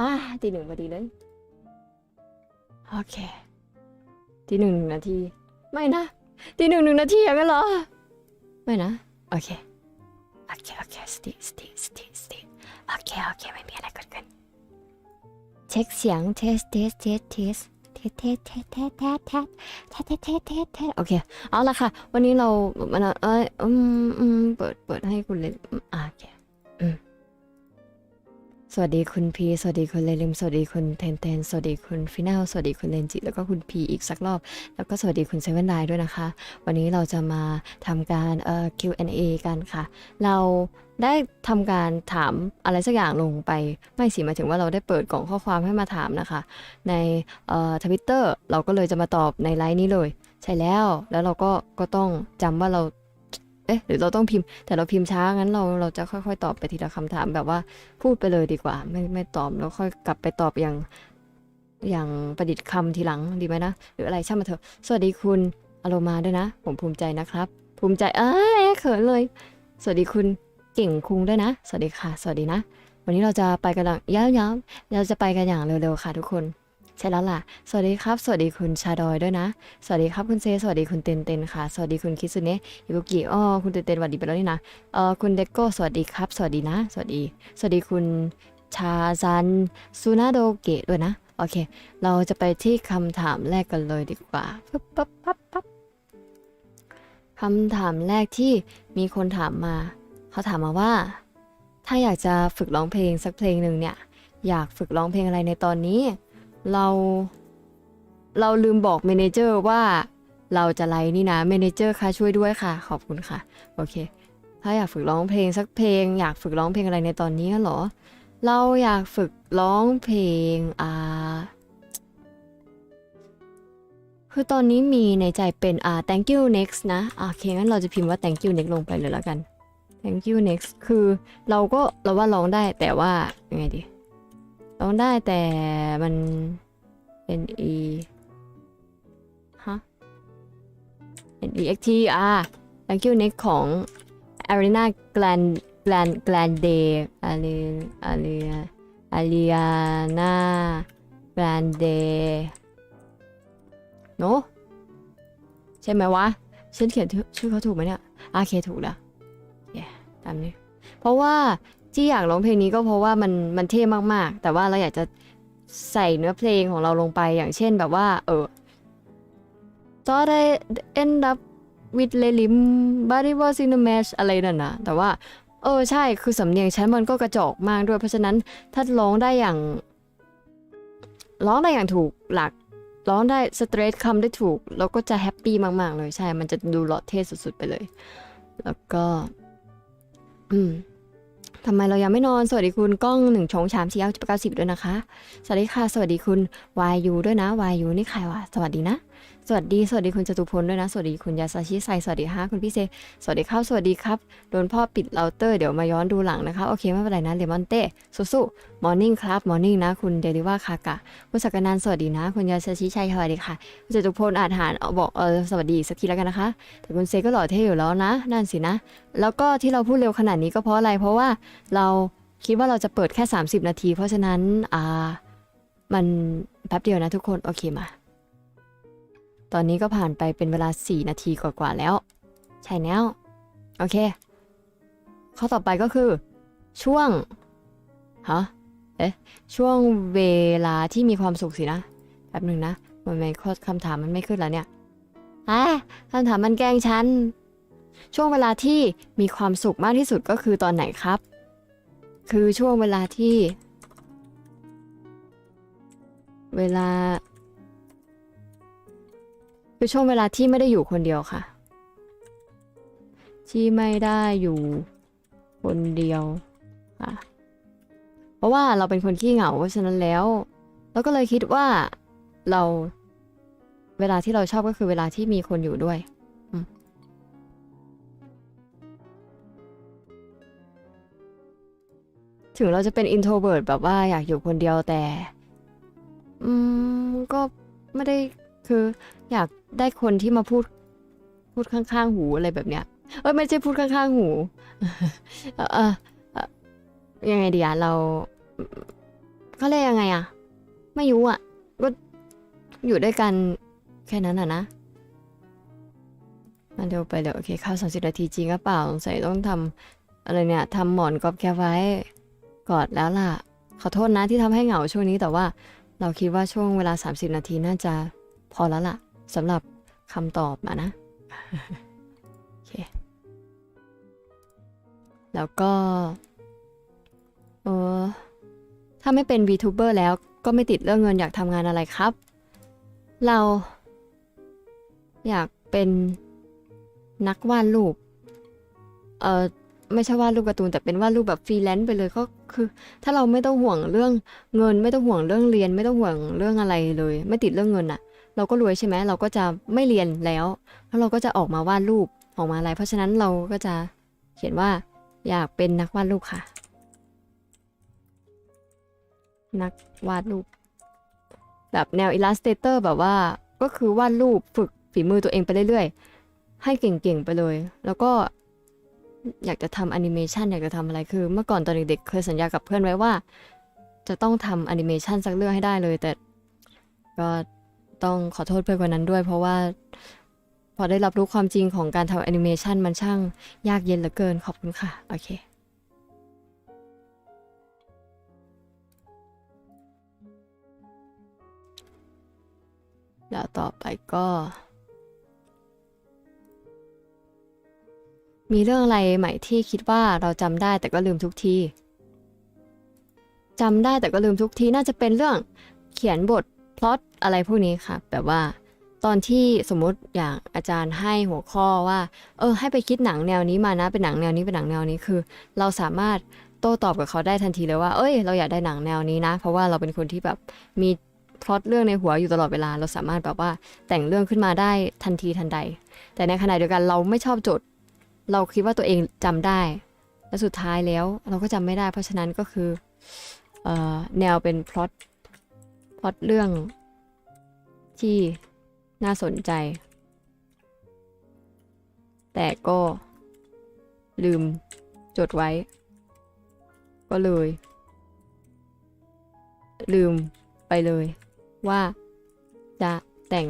อ่าตีหนึ่งพอดีเลย โอเคตีหนึ่งหนึ่งนาที ไม่นะตีหนึ่งหนึ่งนาทีอย่างนั้นเหรอ ไม่นะ โอเค โอเค โอเค สติ สติ สติ สติ โอเค โอเค ไม่มีอะไรเกิดขึ้น เช็คเสียง เทส เทส เทส เทสเทสเทสเทสเทสเทสเทสเทสเทสเทสเทสโอเค เอาละค่ะ วันนี้เรามันเอ้ยอืมอืมเปิด เปิดให้คุณเลยอืมอะโอเค อืม สวัสดีคุณพี สวัสดีคุณเลลิม สวัสดีคุณเทนเทน สวัสดีคุณฟินาลสวัสดีคุณเลนจิ แล้วก็คุณพีอีกสักรอบ แล้วก็สวัสดีคุณเซเว่นไดด้วยนะคะ วันนี้เราจะมาทำการเอ่อ Q&A กันค่ะ เราได้ทำการถามอะไรสักอย่างลงไป ไม่สิหมายถึงว่าเราได้เปิดกล่องข้อความให้มาถามนะคะ ในเอ่อทวิตเตอร์เราก็เลยจะมาตอบในไลน์นี้เลย ใช่แล้ว แล้วเราก็ก็ต้องจำว่าเรา เอ๊ะ หรือเราต้องพิมพ์ แต่เราพิมพ์ช้างั้นเราเราจะค่อยๆ ตอบไปทีละคำถามแบบว่าพูดไปเลยดีกว่า ไม่ไม่ตอบแล้วค่อยกลับไปตอบอย่าง อย่างประดิษฐ์คำทีหลังดีไหมนะ หรืออะไรช่างมาเถอะ สวัสดีคุณอโรมาด้วยนะ ผมภูมิใจนะครับ ภูมิใจเอ้ยเขินเลย สวัสดีคุณเก่งคุงด้วยนะ สวัสดีค่ะ สวัสดีนะ วันนี้เราจะไปกันอย่างยาวๆเราจะไปกันอย่างเร็วๆค่ะทุกคน ใช่แล้วล่ะ สวัสดีครับ สวัสดีคุณชาดอยด้วยนะ สวัสดีครับคุณเซ สวัสดีคุณเตนเตนค่ะ สวัสดีคุณคิสุเนะอิบุกิอ้อคุณเตนเตนสวัสดีไปแล้วนี่นะ เออคุณเดโก้ สวัสดีครับ สวัสดีนะ สวัสดี สวัสดีคุณชาซันซูนาโดเกะด้วยนะ โอเค เราจะไปที่คำถามแรกกันเลยดีกว่าปั๊บปั๊บปั๊บปั๊บคำถามแรกที่มีคนถามมา เขาถามมาว่า ถ้าอยากจะฝึกร้องเพลงสักเพลงหนึ่งเนี่ย อยากฝึกร้องเพลงอะไรในตอนนี้ เรา เราลืมบอกเมนเจอร์ว่าเราจะไลน์นี่นะเมนเจอร์ค่ะช่วยด้วยค่ะ ขอบคุณค่ะ โอเค ถ้าอยากฝึกร้องเพลงสักเพลง อยากฝึกร้องเพลงอะไรในตอนนี้เหรอ เราอยากฝึกร้องเพลงอ่าคือตอนนี้มีในใจเป็นอ่า thank you next นะอะโอเคงั้นเราจะพิมพ์ว่า thank you next ลงไปเลยแล้วกัน thank you next คือเราก็เราว่าร้องได้แต่ว่ายังไงดี ร้องได้แต่มัน N E ฮะ N E X T อะ thank you next ของ Arena Grand Grand Grande อารีอารีอารีอานา Grande โนใช่ไหมวะ ฉันเขียนชื่อเขาถูกไหมเนี่ยโอเคถูกแล้วเย้ตามนี้ เพราะว่า ที่อยากร้องเพลงนี้ก็เพราะว่ามันมันเท่มากๆ แต่ว่าเราอยากจะใส่เนื้อเพลงของเราลงไปอย่างเช่นแบบว่า เออ thought I end up with Lelim but it was in a match อะไรนั่นนะแต่ว่า เออ ใช่คือสำเนียงฉันมันก็กระจอกมากด้วย เพราะฉะนั้นถ้าร้องได้อย่างร้องได้อย่างถูกหลักร้องได้สเตรทคำได้ถูก แล้วก็จะแฮปปี้มาก ๆ เลยใช่ มันจะดูหล่อเท่สุด ๆ ไปเลย แล้วก็ อืม ทำไมเรายังไม่นอน สวัสดีคุณก้องหนึ่งชงชามสี่เก้าเก้าสิบด้วยนะคะ สวัสดีค่ะ สวัสดีคุณวายูด้วยนะวายูนี่ใครวะ สวัสดีนะ สวัสดี สวัสดีคุณจตุพลด้วยนะ สวัสดีคุณยาซาชิไซ สวัสดีฮะคุณพี่เซ สวัสดีครับ สวัสดีครับ โดนพ่อปิดเราเตอร์เดี๋ยวมาย้อนดูหลังนะคะ โอเค ไม่เป็นไรนะเลมอนเต้สู้ๆมอร์นิ่งครับ มอร์นิ่งนะ คุณเดลิว่าคากะ คุณสักนันสวัสดีนะ คุณยาซาชิชัยสวัสดีค่ะ คุณจตุพลอาจหารบอกเออสวัสดีสักทีแล้วกันนะคะ แต่คุณเซก็หล่อเท่อยู่แล้วนะ นั่นสินะ แล้วก็ที่เราพูดเร็วขนาดนี้ก็เพราะอะไร เพราะว่าเราคิดว่าเราจะเปิดแค่ 30 นาที เพราะฉะนั้นอ่ามันแป๊บเดียวนะทุกคน โอเคมา ตอนนี้ก็ผ่านไปเป็นเวลา 4 นาทีกว่าๆแล้ว ใช่แล้ว โอเค ข้อต่อไปก็คือ ช่วง ฮะ เอ๊ะ ช่วงเวลาที่มีความสุขสินะ แป๊บหนึ่งนะ มันไม่ข้อคำถามมันไม่ขึ้นแล้วเนี่ยอะคำถามมันแกล้งฉัน ช่วงเวลาที่มีความสุขมากที่สุดก็คือตอนไหนครับ คือช่วงเวลาที่ เวลา คือช่วงเวลาที่ไม่ได้อยู่คนเดียวค่ะ ที่ไม่ได้อยู่คนเดียวค่ะ เพราะว่าเราเป็นคนขี้เหงาเพราะฉะนั้นแล้ว เราก็เลยคิดว่าเราเวลาที่เราชอบก็คือเวลาที่มีคนอยู่ด้วยถึงเราจะเป็น introvert แบบว่าอยากอยู่คนเดียวแต่ อืม ก็ไม่ได้ คืออยากได้คนที่มาพูด พูดข้างๆหูอะไรแบบเนี้ยเอ้ยไม่ใช่พูดข้างๆหูเออเออเอ่อยังไงดีอะเราเขาเรียกยังไงอะไม่ยุอะก็อยู่ด้วยกันแค่นั้นอะนะมันเร็วไปเลยวโอเคเข้าสามสิบนาทีจริงหรือเปล่าสงสัยต้องทำอะไรเนี่ยทำหมอนกอบแกไว้กอดแล้วล่ะ ขอโทษนะที่ทำให้เหงาช่วงนี้แต่ว่า เราคิดว่าช่วงเวลา 30 นาทีน่าจะ พอแล้วล่ะสำหรับคำตอบมานะโอเคแล้วก็เออถ้าไม่เป็น VTuber แล้วก็ไม่ติดเรื่องเงินอยากทำงานอะไรครับ เราอยากเป็นนักวาดรูป เออไม่ใช่วาดรูปการ์ตูนแต่เป็นวาดรูปแบบฟรีแลนซ์ไปเลยก็คือ ถ้าเราไม่ต้องห่วงเรื่องเงิน ไม่ต้องห่วงเรื่องเรียน ไม่ต้องห่วงเรื่องอะไรเลย ไม่ติดเรื่องเงินอะ เราก็รวยใช่ไหมเราก็จะไม่เรียนแล้ว แล้วเราก็จะออกมาวาดรูปออกมาอะไร เพราะฉะนั้นเราก็จะเขียนว่าอยากเป็นนักวาดรูปค่ะ นักวาดรูป แบบแนวอิลลัสเตเตอร์แบบว่าก็คือวาดรูปฝึกฝีมือตัวเองไปเรื่อยๆ ให้เก่งๆ ไปเลย แล้วก็อยากจะทำแอนิเมชันอยากจะทำอะไรคือ เมื่อก่อนตอนเด็กๆเคยสัญญากับเพื่อนไว้ว่า จะต้องทำแอนิเมชันสักเรื่องให้ได้เลยแต่ก็ ต้องขอโทษเพื่อนคนนั้นด้วย เพราะว่าพอได้รับรู้ความจริงของการทำแอนิเมชันมันช่างยากเย็นเหลือเกินขอบคุณค่ะ โอเค แล้วต่อไปก็ มีเรื่องอะไรใหม่ที่คิดว่าเราจำได้แต่ก็ลืมทุกทีจำได้แต่ก็ลืมทุกทีน่าจะเป็นเรื่องเขียนบท พล็อตอะไรพวกนี้ค่ะ แบบว่าตอนที่สมมติอย่างอาจารย์ให้หัวข้อว่า เออ ให้ไปคิดหนังแนวนี้มานะเป็นหนังแนวนี้เป็นหนังแนวนี้คือ เราสามารถโต้ตอบกับเขาได้ทันทีเลยว่า เอ้ย เราอยากได้หนังแนวนี้นะ เพราะว่าเราเป็นคนที่แบบมีพล็อตเรื่องในหัวอยู่ตลอดเวลา เราสามารถแบบว่าแต่งเรื่องขึ้นมาได้ทันทีทันใด แต่ในขณะเดียวกันเราไม่ชอบโจทย์ เราคิดว่าตัวเองจำได้ และสุดท้ายแล้วเราก็จำไม่ได้ เพราะฉะนั้นก็คือออแนวเป็นพล็อต พล็อตเรื่องที่น่าสนใจ แต่ก็ลืมจดไว้ ก็เลย ลืมไปเลยว่าจะแต่ง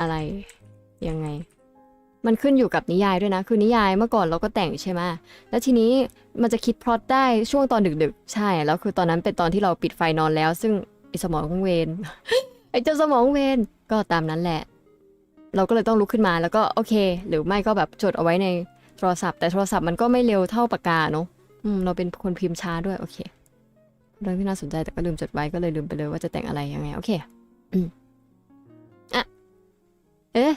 อะไรยังไง มันขึ้นอยู่กับนิยายด้วยนะ คือนิยายเมื่อก่อนเราก็แต่งใช่ไหมแล้วทีนี้มันจะคิดพล็อตได้ช่วงตอนดึกๆ ใช่ แล้วคือตอนนั้นเป็นตอนที่เราปิดไฟนอนแล้ว ซึ่ง สมองเวนไอเจ้าสมองเวนก็ตามนั้นแหละ เราก็เลยต้องลุกขึ้นมาแล้วก็โอเค หรือไม่ก็แบบจดเอาไว้ในโทรศัพท์ แต่โทรศัพท์มันก็ไม่เร็วเท่าปากกาเนอะอืมเราเป็นคนพิมพ์ช้าด้วยโอเคเรื่องที่น่าสนใจแต่ก็ลืมจดไว้ก็เลยลืมไปเลยว่าจะแต่งอะไรยังไง โอเคอืมอะเอ๊ะ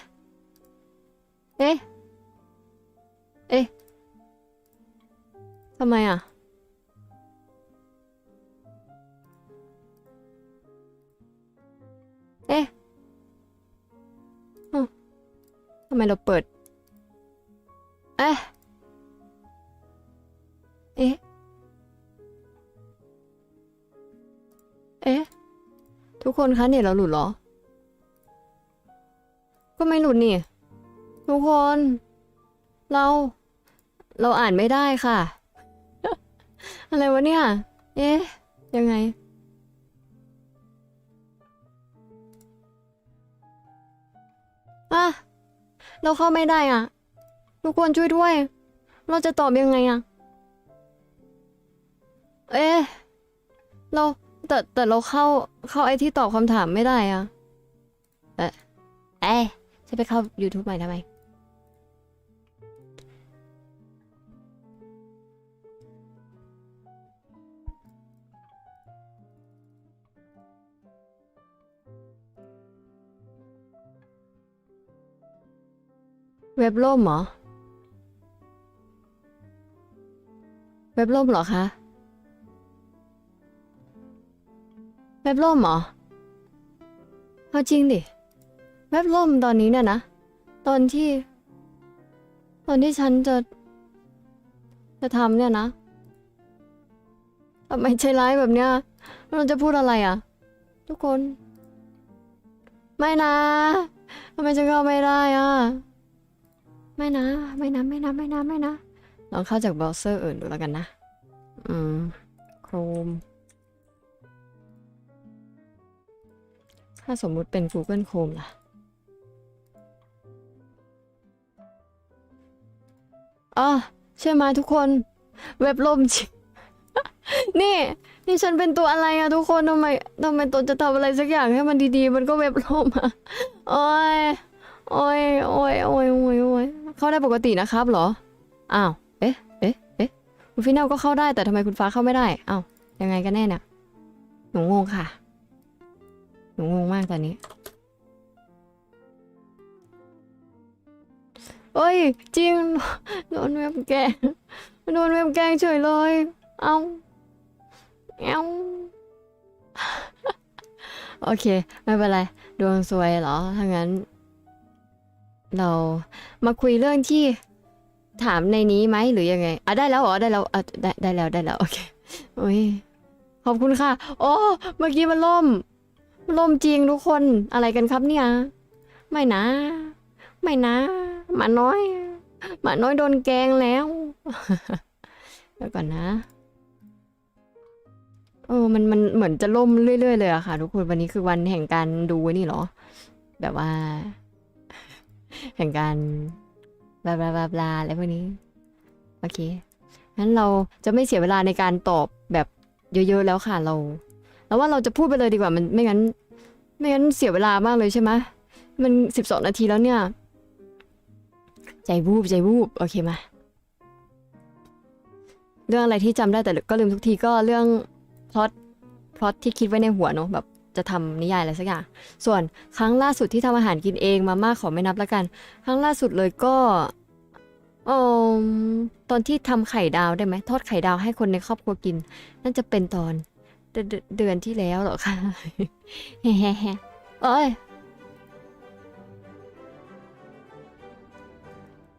เอ๊ะเอ๊ะทำไมอะ ไมเราเปิด เอ๊ะ เอ๊ะ เอ๊ะ ทุกคนคะเนี่ยเราหลุดเหรอ ก็ไม่หลุดนี่ ทุกคน เรา เราอ่านไม่ได้ค่ะ อะไรวะเนี่ย เอ๊ะ ยังไงอะ เราเข้าไม่ได้อะ ทุกคนช่วยด้วย เราจะตอบยังไงอะ เอ๊ะ เราแต่แต่เราเข้าเข้าไอ้ที่ตอบคำถามไม่ได้อะ เอ๊ะเอ๊ะจะไปเข้า YouTube ใหม่ทำไม เว็บล่มเหรอ เว็บล่มเหรอคะ เว็บล่มเหรอ เอาจริงดิ เว็บล่มตอนนี้เนี่ยนะ ตอนที่ ตอนที่ฉันจะ จะทำเนี่ยนะทำไมใจร้ายแบบเนี้ยเราจะพูดอะไรอะ ทุกคน ไม่นะทำไมฉันเข้าไม่ได้อะ ไม่นะ ไม่นะ ไม่นะ ไม่นะ ไม่นะ ลองเข้าจากเบราว์เซอร์อื่นดูแล้วกันนะ อืม Chrome ถ้าสมมุติเป็น Google Chrome ล่ะ อ๋อใช่ไหมทุกคน เว็บล่มจริงนี่ นี่ฉันเป็นตัวอะไรอะทุกคนทำไมทำไมตัวจะทำอะไรสักอย่างให้มันดีๆ มันก็เว็บล่มอะอ้ยโอ้ยโอ้ยโอ้ยโอ้ยโอ้ย เข้าได้ปกตินะครับเหรอ อ้าว เอ๊ะ เอ๊ะ เอ๊ะ คุณฟินแนลก็เข้าได้แต่ทำไมคุณฟ้าเข้าไม่ได้ อ้าว ยังไงกันแน่เนี่ย หนูงงค่ะ หนูงงมากตอนนี้เอ้ย จริง โดนเว็บแกงโดนเว็บแกงเฉยเลย เอาเอาโอเค ไม่เป็นไร ดวงซวยเหรอ ถ้างั้น เรามาคุยเรื่องที่ถามในนี้ไหมหรือยังไงอะได้แล้วเหรอได้แล้วอะได้ได้แล้วได้แล้วโอเคโอ้ยขอบคุณค่ะ โอ้เมื่อกี้มันล่มมันล่มจริงทุกคนอะไรกันครับเนี่ย ไม่นะ ไม่นะหมาน้อยหมาน้อยโดนแกงแล้วเดี๋ยวก่อนนะเออมันมันเหมือนจะล่มเรื่อยๆเลยอะค่ะ ทุกคนวันนี้คือวันแห่งการดูนี่เหรอ แบบว่า แห่งการบลาบลาบลาบลาอะไรพวกนี้ โอเค งั้นเราจะไม่เสียเวลาในการตอบแบบเยอะๆแล้วค่ะเรา แล้วว่าเราจะพูดไปเลยดีกว่ามันไม่งั้น ไม่งั้นเสียเวลามากเลยใช่ไหมมันสิบสองนาทีแล้วเนี่ย ใจวูบใจวูบโอเคมา เรื่องอะไรที่จำได้แต่ก็ลืมทุกทีก็เรื่องพล็อตพล็อตที่คิดไว้ในหัวเนอะแบบ จะทำนิยายอะไรสักอย่าง ส่วนครั้งล่าสุดที่ทำอาหารกินเองมาม่าขอไม่นับแล้วกัน ครั้งล่าสุดเลยก็ออตอนที่ทำไข่ดาวได้ไหมทอดไข่ดาวให้คนในครอบครัวกินน่าจะเป็นตอนเดือนเดือนที่แล้วหรอคะแฮ่แฮ่แฮ่เอ้ย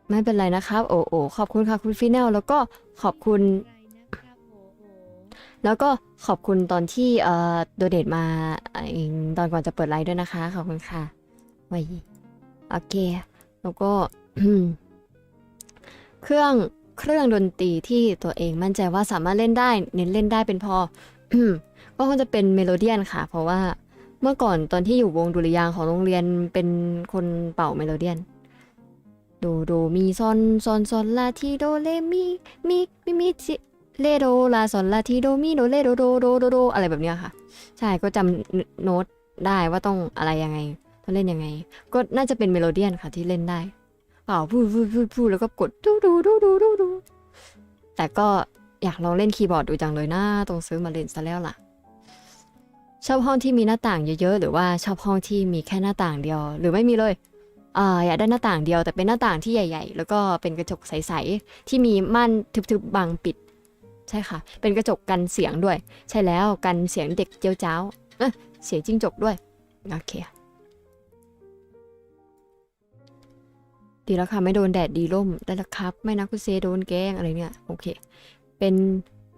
ไม่เป็นไรนะครับ โอ้โอขอบคุณค่ะคุณฟิแนลแล้วก็ขอบคุณ แล้วก็ขอบคุณตอนที่เอ่อโดเดตมาตอนก่อนจะเปิดไลฟ์ด้วยนะคะ ขอบคุณค่ะไว้โอเค แล้วก็เครื่องเครื่องดนตรีที่ตัวเองมั่นใจว่าสามารถเล่นได้ เน้นเล่นได้เป็นพอก็คงจะเป็นเมโลเดียนค่ะ เพราะว่าเมื่อก่อนตอนที่อยู่วงดุริยางของโรงเรียนเป็นคนเป่าเมโลเดียนโดโดมีซอนซอนซอนลาทีโดเลมีมีมีมีจิ เลโดลาซอนลาทีโดมีโดเลโดโดโดโดโดอะไรแบบเนี้ยค่ะ ใช่ก็จำโน้ตได้ว่าต้องอะไรยังไงต้องเล่นยังไง ก็น่าจะเป็นเมโลเดียนค่ะที่เล่นได้เป่าพูดพูดพูดพูดแล้วก็กดดูดูดูดูดูดูแต่ก็อยากลองเล่นคีย์บอร์ดดูจังเลยนะต้องซื้อมาเล่นซะแล้วล่ะ ชอบห้องที่มีหน้าต่างเยอะๆ หรือว่าชอบห้องที่มีแค่หน้าต่างเดียว หรือไม่มีเลยอ่าอยากได้หน้าต่างเดียวแต่เป็นหน้าต่างที่ใหญ่ ๆ แล้วก็เป็นกระจกใสๆที่มีม่านทึบๆบังปิด ใช่ค่ะ เป็นกระจกกันเสียงด้วย ใช่แล้วกันเสียงเด็กเจียวจ้าวเอะเสียงจิ้งจกด้วย โอเค ดีแล้วค่ะ ไม่โดนแดดดีร่มได้แล้วครับ ไม่นะคุณเซโดนแกล้งอะไรเนี่ย โอเค เป็น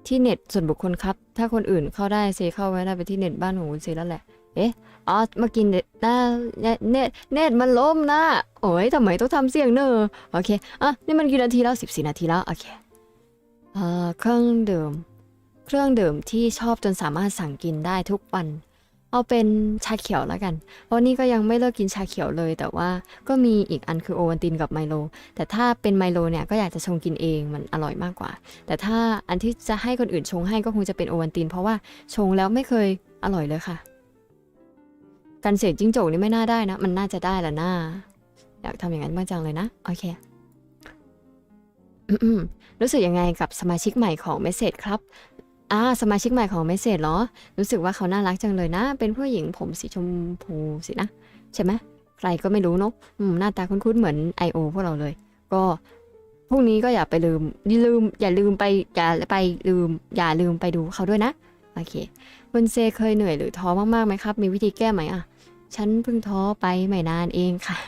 ที่เน็ตส่วนบุคคลครับ ถ้าคนอื่นเข้าได้เซเข้าไม่ได้ไปที่เน็ตบ้านของคุณเซแล้วแหละ เอ๊ะ อ๋อเมื่อกี้เน็ตนะเน็ตเน็ตเน็ตมันล่มนะ โอ้ยทำไมต้องทำเสียงเนอโอเค อะ นี่มันกี่นาทีแล้วสิบสี่นาทีแล้ว โอเค เครื่องดื่ม เครื่องดื่มที่ชอบจนสามารถสั่งกินได้ทุกวัน เอาเป็นชาเขียวแล้วกัน เพราะนี่ก็ยังไม่เลิกกินชาเขียวเลย แต่ว่าก็มีอีกอันคือโอวัลตินกับไมโล แต่ถ้าเป็นไมโลเนี่ยก็อยากจะชงกินเองมันอร่อยมากกว่า แต่ถ้าอันที่จะให้คนอื่นชงให้ก็คงจะเป็นโอวัลติน เพราะว่าชงแล้วไม่เคยอร่อยเลยค่ะกันเสียงจิ้งจกนี่ไม่น่าได้นะ มันน่าจะได้ละน่าอยากทำอย่างนั้นบ้างจังเลยนะ โอเค รู้สึกยังไงกับสมาชิกใหม่ของเมสเซจครับอ่าสมาชิกใหม่ของเมสเซจเหรอ รู้สึกว่าเขาน่ารักจังเลยนะ เป็นผู้หญิงผมสีชมพูสินะ ใช่ไหมใครก็ไม่รู้เนอะอืมหน้าตาคุ้นๆเหมือน I.O. พวกเราเลย ก็พรุ่งนี้ก็อย่าไปลืมอย่าลืม อย่าลืมไปอย่าไปลืม อย่าลืมไปดูเขาด้วยนะโอเคคุณเซเคยเหนื่อยหรือท้อมากๆไหมครับ มีวิธีแก้ไหมอะ ฉันเพิ่งท้อไปไม่นานเองค่ะ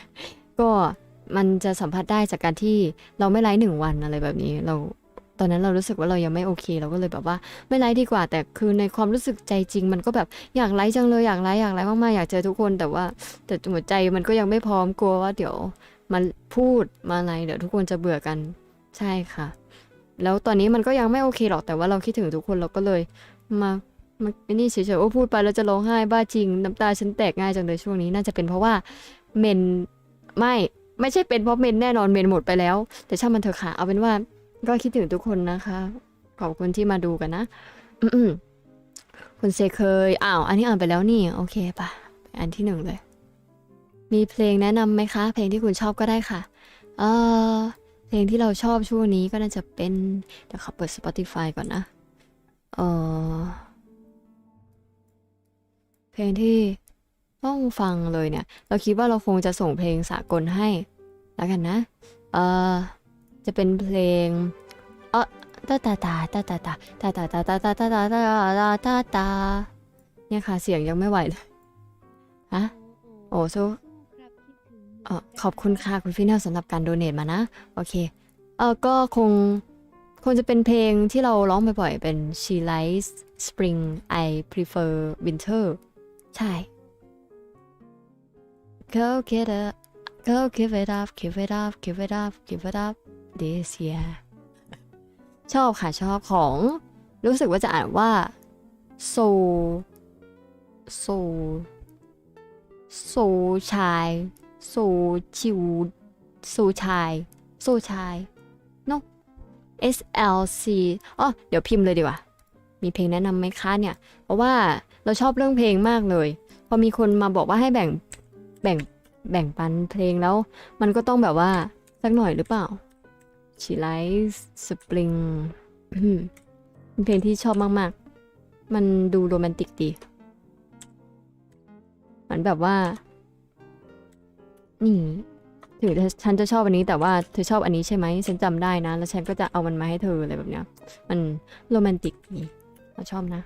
ก็ มันจะสัมผัสได้จากการที่เราไม่ไลฟ์หนึ่งวันอะไรแบบนี้เราตอนนั้นเรารู้สึกว่าเรายังไม่โอเค เราก็เลยแบบว่าไม่ไลฟ์ดีกว่า แต่คือในความรู้สึกใจจริง มันก็แบบอยากไลฟ์จังเลยอยากไลฟ์อยากไลฟ์มากๆอยากเจอทุกคนแต่ว่า แต่หัวใจมันก็ยังไม่พร้อมกลัวว่าเดี๋ยวมาพูดมาอะไรเดี๋ยวทุกคนจะเบื่อกันใช่ค่ะ แล้วตอนนี้มันก็ยังไม่โอเคหรอกแต่ว่าเราคิดถึงทุกคนเราก็เลยมามันไอ้นี่เฉยๆว่าพูดไปแล้วจะร้องไห้บ้าจริง น้ำตาฉันแตกง่ายจังเลยช่วงนี้น่าจะเป็นเพราะว่าเมนไม่ ไม่ใช่เป็นเพราะเมนแน่นอนเมนหมดไปแล้ว แต่ช่างมันเถอะค่ะ เอาเป็นว่าก็คิดถึงทุกคนนะคะ ขอบคุณที่มาดูกันนะคุณเซเคยอ้าว อันนี้อ่านไปแล้วนี่ โอเคปะไปอันที่หนึ่งเลย มีเพลงแนะนำไหมคะ เพลงที่คุณชอบก็ได้ค่ะ เออเพลงที่เราชอบช่วงนี้ก็น่าจะเป็น เดี๋ยวขอเปิด Spotify ก่อนนะ เออเพลงที่ ต้องฟังเลยเนี่ย เราคิดว่าเราคงจะส่งเพลงสากลให้ แล้วกันนะ เออจะเป็นเพลงเออตาตาตาตาตาตาตาตาตาตาตาตาตาตาตาตาตาเนี่ยค่ะเสียงยังไม่ไหวเลยฮะโอ้โซเออขอบคุณค่ะคุณฟินเนลสำหรับการโดเนทมานะ โอเค เออก็คงคงจะเป็นเพลงที่เราร้องบ่อยๆเป็น She likes spring I prefer winter ใช่ Go get it Go give it up give it up give it up give it up this year ชอบค่ะ ชอบของ รู้สึกว่าจะอ่านว่า so so so ชาย so ชิว so ชาย so ชาย no S L C อ๋อ เดี๋ยวพิมพ์เลยดีกว่า มีเพลงแนะนำไหมคะเนี่ย เพราะว่าเราชอบเรื่องเพลงมากเลย พอมีคนมาบอกว่าให้แบ่ง แบ่งแบ่งปันเพลงแล้ว มันก็ต้องแบบว่า สักหน่อยหรือเปล่า She likes spring อืมเป็นเพลงที่ชอบมาก ๆ มันดูโรแมนติกดีเหมือนแบบว่า นี่ถึงฉันจะชอบอันนี้แต่ว่าเธอชอบอันนี้ใช่ไหมฉันจำได้นะ แล้วฉันก็จะเอามันมาให้เธออะไรแบบเนี้ย มันโรแมนติกดีเราชอบนะ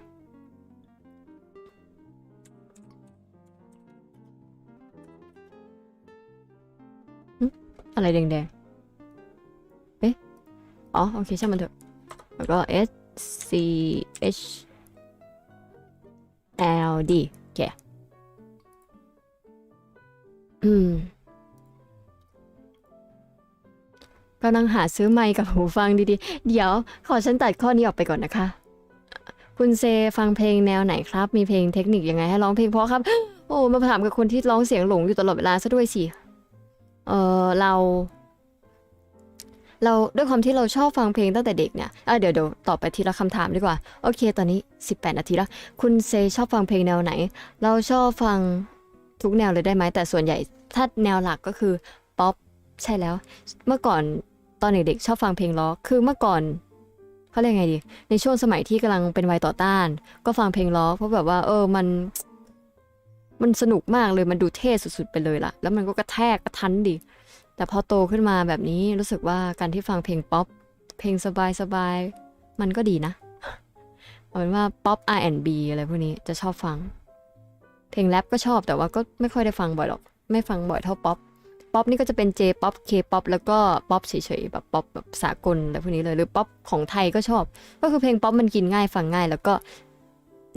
อะไรแดงๆ เอ๊ะ อ๋อ โอเคช่างมันเถอะ แล้วก็ S C H L D โอเคอืมกำลังหาซื้อไมค์กับหูฟังดีๆ เดี๋ยวขอฉันตัดข้อนี้ออกไปก่อนนะคะ คุณเซฟังเพลงแนวไหนครับ มีเพลงเทคนิคยังไงให้ร้องเพลงเพราะครับ โอ้ มาถามกับคนที่ร้องเสียงหลงอยู่ตลอดเวลาซะด้วยสิ เออเราเราด้วยความที่เราชอบฟังเพลงตั้งแต่เด็กเนี่ยอะเดี๋ยวเดี๋ยวตอบไปทีละคำถามดีกว่า โอเค ตอนนี้ 18 นาทีแล้ว คุณเซชอบฟังเพลงแนวไหน เราชอบฟังทุกแนวเลยได้ไหม แต่ส่วนใหญ่ถ้าแนวหลักก็คือป๊อปใช่แล้ว เมื่อก่อนตอนเด็กๆชอบฟังเพลงล็อก คือเมื่อก่อนเขาเรียกไงดี ในช่วงสมัยที่กำลังเป็นวัยต่อต้าน ก็ฟังเพลงล็อกเพราะแบบว่า เออ มัน มันสนุกมากเลยมันดูเท่สุดๆไปเลยล่ะ แล้วมันก็กระแทกกระทันดี แต่พอโตขึ้นมาแบบนี้รู้สึกว่าการที่ฟังเพลงป๊อป เพลงสบายๆ มันก็ดีนะเอาเป็นว่าป๊อป R&B อะไรพวกนี้จะชอบฟัง เพลงแรปก็ชอบแต่ว่าก็ไม่ค่อยได้ฟังบ่อยหรอก ไม่ฟังบ่อยเท่าป๊อป ป๊อปนี่ก็จะเป็น J ป๊อป K ป๊อปแล้วก็ป๊อปเฉยๆแบบป๊อปแบบสากลอะไรพวกนี้เลย หรือป๊อปของไทยก็ชอบ ก็คือเพลงป๊อปมันกินง่ายฟังง่าย แล้วก็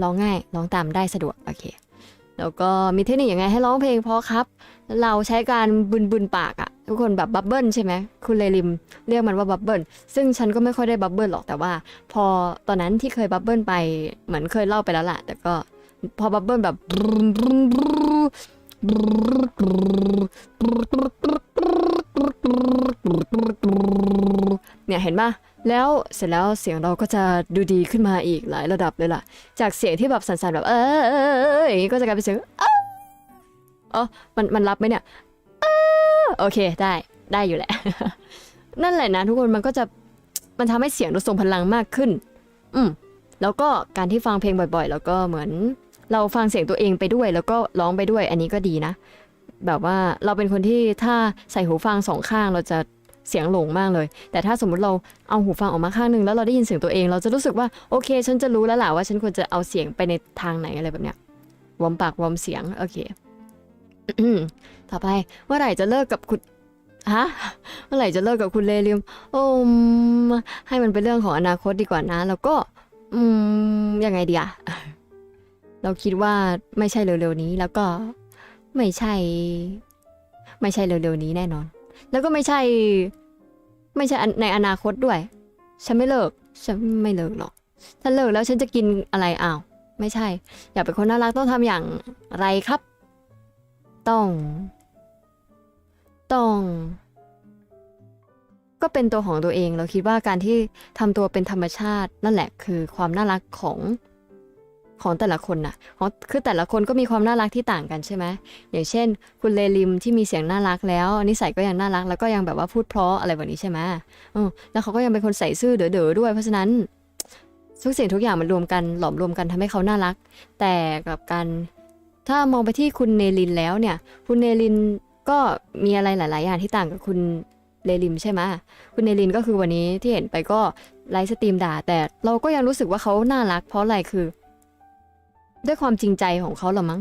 ร้องง่ายร้องตามได้สะดวกโอเค แล้วก็มีเทคนิคยังไงให้ร้องเพลงเพราะครับ เราใช้การบุนบุนปากอะทุกคนแบบบับเบิลใช่ไหมคุณเลริมเรียกมันว่าบับเบิลซึ่งฉันก็ไม่ค่อยได้บับเบิลหรอกแต่ว่า พอตอนนั้นที่เคยบับเบิลไปเหมือนเคยเล่าไปแล้วแหละแต่ก็พอบับเบิลแบบ เนี่ยเห็นปะแล้วเสร็จแล้วเสียงเราก็จะดูดีขึ้นมาอีกหลายระดับเลยล่ะ จากเสียงที่แบบสั่นๆแบบ เอออย่างนี้ก็จะกลายเป็นเสียงอ๋อมันมันรับไหมเนี่ยอ้าวโอเคได้ได้อยู่แหละ นั่นแหละนะทุกคนมันก็จะมันทำให้เสียงเราทรงพลังมากขึ้น อืมแล้วก็การที่ฟังเพลงบ่อยๆ แล้วก็เหมือนเราฟังเสียงตัวเองไปด้วย แล้วก็ร้องไปด้วยอันนี้ก็ดีนะ แบบว่าเราเป็นคนที่ถ้าใส่หูฟังสองข้างเราจะเสียงหลงมากเลย แต่ถ้าสมมุติเราเอาหูฟังออกมาข้างหนึงแล้วเราได้ยินเสียงตัวเอง เราจะรู้สึกว่าโอเค ฉันจะรู้แล้วล่ะว่าฉันควรจะเอาเสียงไปในทางไหนอะไรแบบเนี้ยวอมปากวอมเสียงโอเคต่อไปเมื่อไหร่จะเลิกกับคุณฮะเมื่อไหร่จะเลิกกับคุณเลเลียมโอ้มให้มันเป็นเรื่องของอนาคตดีกว่านะ แล้วก็ อืมยังไงดีอะเราคิดว่าไม่ใช่เร็วๆนี้แล้วก็ ไม่ใช่ ไม่ใช่เร็วๆนี้แน่นอน แล้วก็ไม่ใช่ ไม่ใช่ในอนาคตด้วย ฉันไม่เลิก ฉันไม่เลิกหรอก ถ้าเลิกแล้วฉันจะกินอะไรอ้าว ไม่ใช่ อยากเป็นคนน่ารักต้องทำอย่างไรครับ ต้อง ต้อง ก็เป็นตัวของตัวเอง เราคิดว่าการที่ทำตัวเป็นธรรมชาติ นั่นแหละคือความน่ารักของ ของแต่ละคนน่ะของคือแต่ละคนก็มีความน่ารักที่ต่างกันใช่ไหมอย่างเช่น คุณเลลิมที่มีเสียงน่ารักแล้วนิสัยก็ยังน่ารักแล้วก็ยังแบบว่าพูดเพราะอะไรแบบนี้ใช่ไหมออแล้วเขาก็ยังเป็นคนใส่ซื่อเด๋อๆด้วย เพราะฉะนั้นทุกสิ่งทุกอย่างมันรวมกันหลอมรวมกันทำให้เขาน่ารัก แต่กับกันถ้ามองไปที่คุณเนลินแล้วเนี่ย คุณเนลินก็มีอะไรหลาย ๆ อย่างที่ต่างกับคุณเลลิมใช่ไหมคุณเนลินก็คือวันนี้ที่เห็นไปก็ไลฟ์สตรีมด่า แต่เราก็ยังรู้สึกว่าเขาน่ารัก เพราะอะไรคือ ด้วยความจริงใจของเขาหรอมั้ง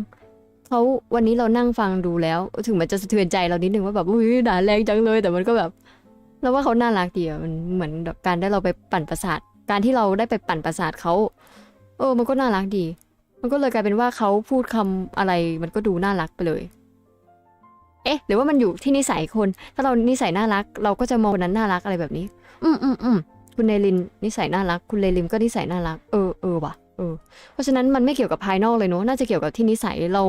เขาวันนี้เรานั่งฟังดูแล้ว ถึงมันจะสะเทือนใจเรานิดนึงว่าแบบอุ้ยด่าแรงจังเลย แต่มันก็แบบเราว่าเขาน่ารักดีอะมันเหมือนการได้เราไปปั่นประสาท การที่เราได้ไปปั่นประสาทเขาเออ มันก็น่ารักดี มันก็เลยกลายเป็นว่าเขาพูดคำอะไรมันก็ดูน่ารักไปเลย เอ๊ะ หรือว่ามันอยู่ที่นิสัยคน ถ้าเรานิสัยน่ารัก เราก็จะมองคนนั้นน่ารักอะไรแบบนี้ อืมอืมอืมคุณเนลินนิสัยน่ารัก คุณเลลิมก็นิสัยน่ารัก เออเออว่ะ ออเพราะฉะนั้นมันไม่เกี่ยวกับภายนอกเลยเนอะน่าจะเกี่ยวกับที่นิสัยเรา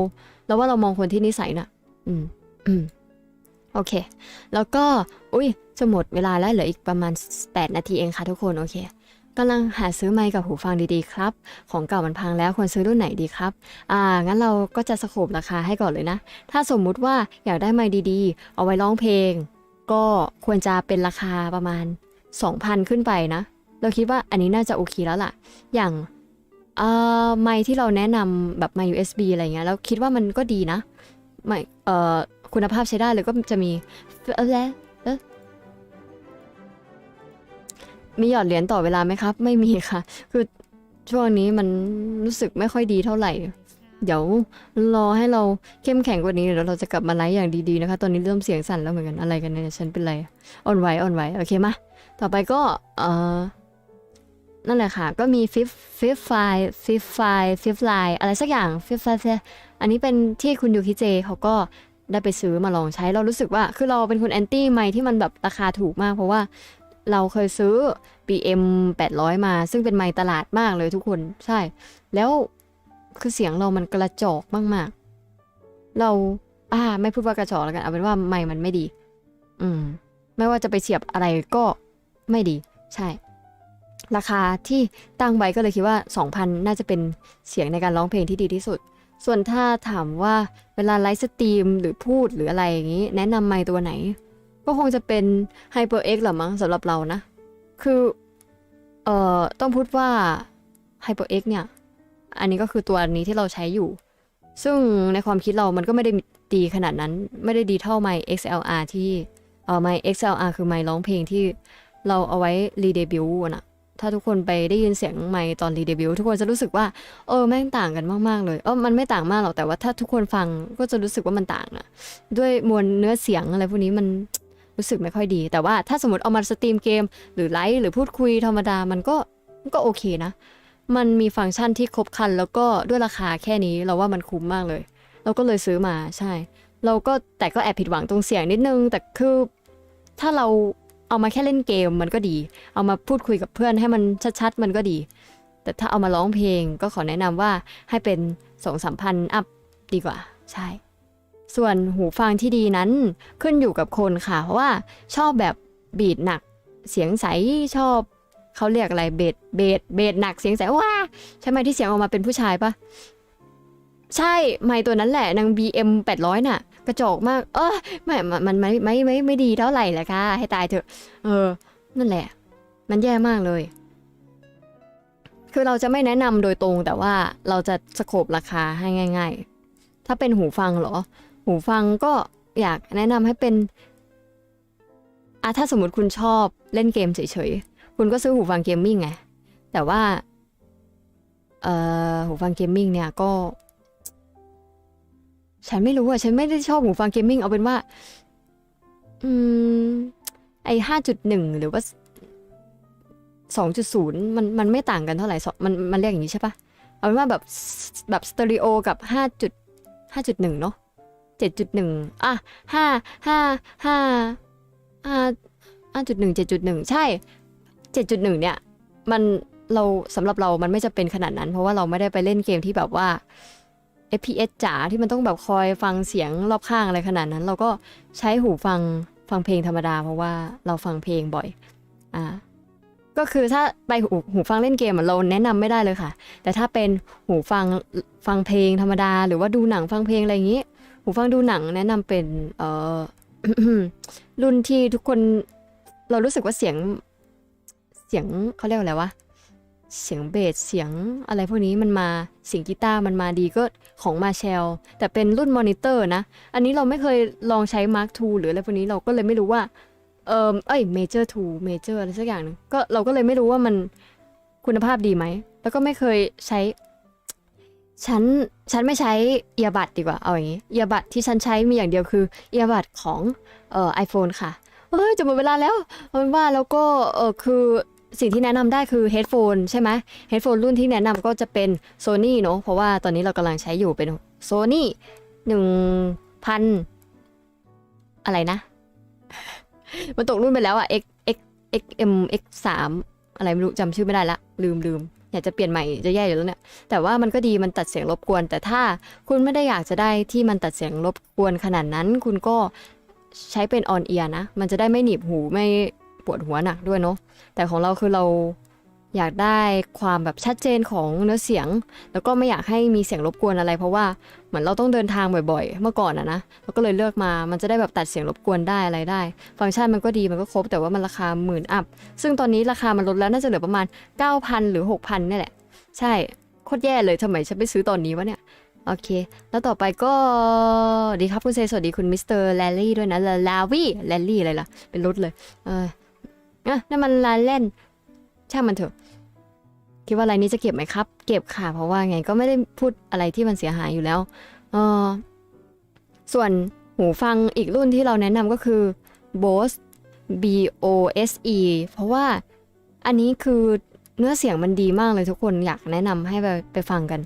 เราว่าเรามองคนที่นิสัยน่ะ อืมอืมโอเค แล้วก็ อุ้ยจะหมดเวลาแล้วเหลืออีกประมาณ 8 นาทีเองค่ะทุกคน โอเคกำลังหาซื้อไมค์กับหูฟังดีๆครับ ของเก่ามันพังแล้วควรซื้อรุ่นไหนดีครับ อ่า งั้นเราก็จะสโคบราคาให้ก่อนเลยนะ ถ้าสมมุติว่าอยากได้ไมค์ดีๆ เอาไว้ร้องเพลง ก็ควรจะเป็นราคาประมาณ 2,000 ขึ้นไปนะ เราคิดว่าอันนี้น่าจะโอเคแล้วล่ะ อย่าง เอ่อไมค์ที่เราแนะนำแบบไมค์ USB อะไรเงี้ยแล้วคิดว่ามันก็ดีนะไมค์เอ่อคุณภาพใช้ได้เลยก็จะมีเออแล้วมีหยอดเหรียญต่อเวลาไหมครับ ไม่มีค่ะ คือช่วงนี้มันรู้สึกไม่ค่อยดีเท่าไหร่ เดี๋ยวรอให้เราเข้มแข็งกว่านี้เดี๋ยวเราจะกลับมาไลฟ์อย่างดีๆนะคะ ตอนนี้เริ่มเสียงสั่นแล้วเหมือนกันอะไรกันเนี่ยฉันเป็นไรอ่อนไหวอ่อนไหวโอเคมาต่อไปก็เออ นั่นแหละค่ะ ก็มีฟิฟฟิฟไฟฟิฟไฟฟิฟไลอะไรสักอย่างฟิฟไฟอันนี้เป็นที่คุณยูคิเจเขาก็ได้ไปซื้อมาลองใช้เรารู้สึกว่าคือเราเป็นคนแอนตี้ไมที่มันแบบราคาถูกมาก เพราะว่าเราเคยซื้อ BM 800 มา ซึ่งเป็นไมตลาดมากเลยทุกคนใช่ แล้วคือเสียงเรามันกระจอกมากๆ เราอ่าไม่พูดว่ากระจอกแล้วกันเอาเป็นว่าไมมันไม่ดี อืม ไม่ว่าจะไปเสียบอะไรก็ไม่ดี ใช่ ราคาที่ตั้งไว้ก็เลยคิดว่า 2,000 น่าจะเป็นเสียงในการร้องเพลงที่ดีที่สุด ส่วนถ้าถามว่าเวลาไลฟ์สตรีมหรือพูดหรืออะไรอย่างนี้ แนะนำไม์ตัวไหน ก็คงจะเป็น HyperX แหละมั้งสำหรับเรานะ คือเอ่อต้องพูดว่า HyperX เนี่ย อันนี้ก็คือตัวนี้ที่เราใช้อยู่ ซึ่งในความคิดเรามันก็ไม่ได้ดีขนาดนั้น ไม่ได้ดีเท่าไม์ XLR ที่เอ่อไม์ XLR คือไม์ร้องเพลงที่เราเอาไว้รีเดบิวต์น่ะ ถ้าทุกคนไปได้ยินเสียงไมค์ตอนรีเดบิวทุกคนจะรู้สึกว่าเออแม่งต่างกันมากๆเลยเออมันไม่ต่างมากหรอกแต่ว่าถ้าทุกคนฟังก็จะรู้สึกว่ามันต่างนะด้วยมวลเนื้อเสียงอะไรพวกนี้มันรู้สึกไม่ค่อยดี แต่ว่าถ้าสมมติเอามาสตรีมเกม หรือไลฟ์หรือพูดคุยธรรมดามันก็ก็โอเคนะ มันมีฟังก์ชันที่ครบครัน แล้วก็ด้วยราคาแค่นี้เราว่ามันคุ้มมากเลย เราก็เลยซื้อมาใช่ เราก็แต่ก็แอบผิดหวังตรงเสียงนิดนึง แต่คือถ้าเรา เอามาแค่เล่นเกมมันก็ดี เอามาพูดคุยกับเพื่อนให้มันชัดๆ มันก็ดี แต่ถ้าเอามาร้องเพลงก็ขอแนะนำว่าให้เป็นสองสามพันอัพดีกว่า ใช่ ส่วนหูฟังที่ดีนั้นขึ้นอยู่กับคนค่ะ เพราะว่าชอบแบบบีดหนัก เสียงใสชอบเขาเรียกอะไรเบสเบสเบสหนักเสียงใสว้าใช่ไหมที่เสียงออกมาเป็นผู้ชายปะใช่ ไมค์ตัวนั้นแหละนาง BM 800 น่ะ กระจอกมาก เออไม่มันไม่ไม่ไม่ไม่ดีเท่าไหร่แหละค่ะให้ตายเถอะ เออ นั่นแหละ มันแย่มากเลย คือเราจะไม่แนะนำโดยตรงแต่ว่าเราจะสโคบราคาให้ง่าย ๆ ถ้าเป็นหูฟังเหรอ หูฟังก็อยากแนะนำให้เป็นอะถ้าสมมติคุณชอบเล่นเกมเฉยๆ คุณก็ซื้อหูฟังเกมมิ่งไง แต่ว่า เอ่อ หูฟังเกมมิ่งเนี่ยก็ ฉันไม่รู้อะฉันไม่ได้ชอบหูฟังเกมมิ่งเอาเป็นว่า อืม ไอห้าจุดหนึ่งหรือว่าสองจุดศูนย์มันมันไม่ต่างกันเท่าไหร่มันมันเรียกอย่างนี้ใช่ปะเอาเป็นว่าแบบแบบสเตอริโอกับห้าจุดห้าจุดหนึ่งเนาะเจ็ดจุดหนึ่งอะห้าห้าห้าห้าห้าจุดหนึ่งเจ็ดจุดหนึ่งใช่เจ็ดจุดหนึ่งเนี่ย มันเราสำหรับเรามันไม่จะเป็นขนาดนั้น เพราะว่าเราไม่ได้ไปเล่นเกมที่แบบว่า FPS จ๋าที่มันต้องแบบคอยฟังเสียงรอบข้างอะไรขนาดนั้น เราก็ใช้หูฟังฟังเพลงธรรมดา เพราะว่าเราฟังเพลงบ่อย อ่า ก็คือถ้าไปหูหูฟังเล่นเกมเราแนะนำไม่ได้เลยค่ะ แต่ถ้าเป็นหูฟังฟังเพลงธรรมดา หรือว่าดูหนังฟังเพลงอะไรอย่างนี้ หูฟังดูหนังแนะนำเป็นเอ่อรุ่นที่ทุกคนเรารู้สึกว่าเสียงเสียงเขาเรียกว่าอะไรวะ เสียงเบสเสียงอะไรพวกนี้มันมาเสียงกีตาร์มันมาดีก็ของมาเชลแต่เป็นรุ่นมอนิเตอร์นะ อันนี้เราไม่เคยลองใช้ Mark II หรืออะไรพวกนี้เราก็เลยไม่รู้ว่าเออเอ้ย Major 2 Major อะไรสักอย่างหนึงก็เราก็เลยไม่รู้ว่ามันคุณภาพดีไหม แล้วก็ไม่เคยใช้ ฉัน ฉันไม่ใช้เอียบัดดีกว่า เอาอย่างนี้ เอียบัดที่ฉันใช้มีอย่างเดียวคือเอียบัดของเอ่อไอโฟนค่ะ เฮ้ยจะหมดเวลาแล้วเอาเป็นว่าแล้วก็เออคือ สิ่งที่แนะนำได้คือเฮดโฟนใช่ไหมเฮดโฟนรุ่นที่แนะนำก็จะเป็น Sony เนอะเพราะว่าตอนนี้เรากำลังใช้อยู่เป็น Sony หนึ่งพันอะไรนะ มันตกรุ่นไปแล้วอะ X X X M X สามอะไรไม่รู้จำชื่อไม่ได้ละ ลืมลืมอยากจะเปลี่ยนใหม่จะแย่อยู่แล้วเนี่ย แต่ว่ามันก็ดีมันตัดเสียงรบกวน แต่ถ้าคุณไม่ได้อยากจะได้ที่มันตัดเสียงรบกวนขนาดนั้น คุณก็ใช้เป็นออนเอียนะ มันจะได้ไม่หนีบหูไม่ ปวดหัวหนักด้วยเนาะแต่ของเราคือเราอยากได้ความแบบชัดเจนของเนื้อเสียง แล้วก็ไม่อยากให้มีเสียงรบกวนอะไร เพราะว่าเหมือนเราต้องเดินทางบ่อย ๆ เมื่อก่อนอะนะเราก็เลยเลือกมามันจะได้แบบตัดเสียงรบกวนได้อะไรได้ ฟังก์ชันมันก็ดีมันก็ครบ แต่ว่ามันราคาหมื่นอัพ ซึ่งตอนนี้ราคามันลดแล้วน่าจะเหลือประมาณ 9,000 หรือ 6,000นี่แหละ ใช่โคตรแย่เลยทำไมฉันไปซื้อตอนนี้วะเนี่ยโอเค แล้วต่อไปก็ดีครับคุณเซสวัสดีคุณมิสเตอร์แลลี่ด้วยนะลาวี่แลลี่อะไรล่ะ เป็นรถเลยเออ อะนั่นมันลาเล่น ช่างมันเถอะ คิดว่าอะไรนี้จะเก็บไหมครับ เก็บค่ะ เพราะว่าไงก็ไม่ได้พูดอะไรที่มันเสียหายอยู่แล้วเออส่วนหูฟังอีกรุ่นที่เราแนะนำก็คือ Bose B O S E เพราะว่าอันนี้คือเนื้อเสียงมันดีมากเลยทุกคนอยากแนะนำให้ไปไปฟังกัน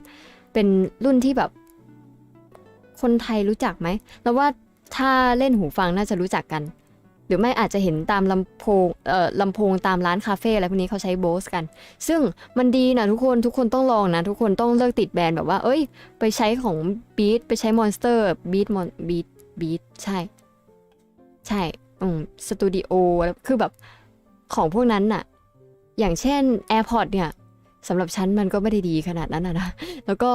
เป็นรุ่นที่แบบ คนไทยรู้จักไหมแล้วว่าถ้าเล่นหูฟังน่าจะรู้จักกัน หรือไม่อาจจะเห็นตามลำโพงเอ่อลำโพงตามร้านคาเฟ่อะไรพวกนี้เขาใช้โบสกัน ซึ่งมันดีนะทุกคนทุกคนต้องลองนะ ทุกคนต้องเลิกติดแบรนด์แบบว่า เอ้ย ไปใช้ของบีทไปใช้มอนสเตอร์บีทมอนบีทบีทใช่ ใช่อืมสตูดิโอคือแบบของพวกนั้นน่ะ อย่างเช่น AirPods เนี่ยสำหรับฉันมันก็ไม่ได้ดีขนาดนั้นนะนะแล้วก็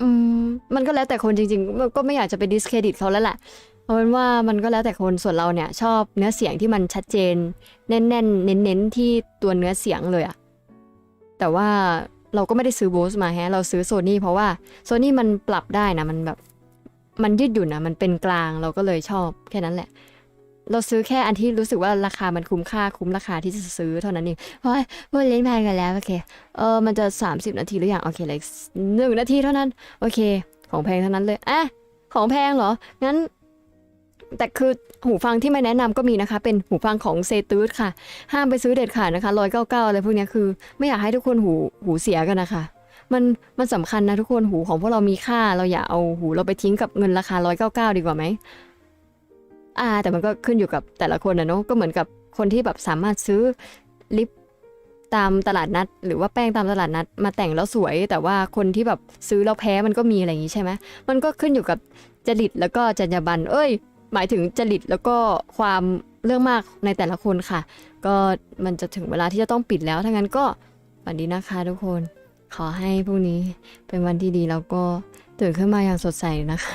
อืมมันก็แล้วแต่คนจริงๆ ก็ไม่อยากจะไปดิสเครดิตเขาแล้วแหละ เอาเป็นว่ามันก็แล้วแต่คนส่วนเราเนี่ยชอบเนื้อเสียงที่มันชัดเจน แน่นๆ เน้นๆ ที่ตัวเนื้อเสียงเลยอะแต่ว่าเราก็ไม่ได้ซื้อโบสมาแฮะเราซื้อโซนี่เพราะว่าโซนี่มันปรับได้นะมันแบบมันยืดหยุ่นนะมันเป็นกลางเราก็เลยชอบแค่นั้นแหละ เราซื้อแค่อันที่รู้สึกว่าราคามันคุ้มค่าคุ้มราคาที่จะซื้อเท่านั้นเองเพราะว่าเล่นแพงกันแล้วโอเคเออมันจะ 30 นาทีหรือยังโอเคเลยหนึ่งนาทีเท่านั้นโอเค ของแพงเท่านั้นเลยอะของแพงเหรองั้น แต่คือหูฟังที่ไม่แนะนำก็มีนะคะ เป็นหูฟังของเซตูสค่ะ ห้ามไปซื้อเด็ดขาดนะคะร้อยเก้าเก้าอะไรพวกนี้คือ ไม่อยากให้ทุกคนหูหูเสียกันนะคะมันมันสำคัญนะทุกคนหูของพวกเรามีค่า เราอย่าเอาหูเราไปทิ้งกับเงินราคาร้อยเก้าเก้าดีกว่าไหมอ่า แต่มันก็ขึ้นอยู่กับแต่ละคนนะเนาะก็เหมือนกับคนที่แบบสามารถซื้อลิปตามตลาดนัด หรือว่าแป้งตามตลาดนัดมาแต่งแล้วสวย แต่ว่าคนที่แบบซื้อแล้วแพ้มันก็มีอะไรอย่างนี้ใช่ไหมมันก็ขึ้นอยู่กับจริตแล้วก็จรรยาบรรณเอ้ย หมายถึงจริตแล้วก็ความเรื่องมากในแต่ละคนค่ะ ก็มันจะถึงเวลาที่จะต้องปิดแล้วถ้างั้นก็ฝันดีนะคะทุกคน ขอให้พรุ่งนี้เป็นวันที่ดีแล้วก็ตื่นขึ้นมาอย่างสดใสนะคะ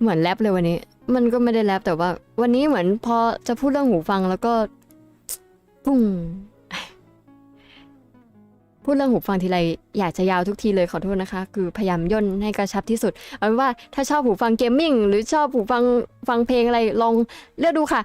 เหมือนแรปเลยวันนี้ มันก็ไม่ได้แรปแต่ว่า วันนี้เหมือนพอจะพูดเรื่องหูฟังแล้วก็ปุ้ง พูดเรื่องหูฟังทีไรอยากจะยาวทุกทีเลยขอโทษนะคะ คือพยายามย่นให้กระชับที่สุดเอาเป็นว่าถ้าชอบหูฟังเกมมิ่งหรือชอบหูฟังฟังเพลงอะไรลองเลือกดูค่ะ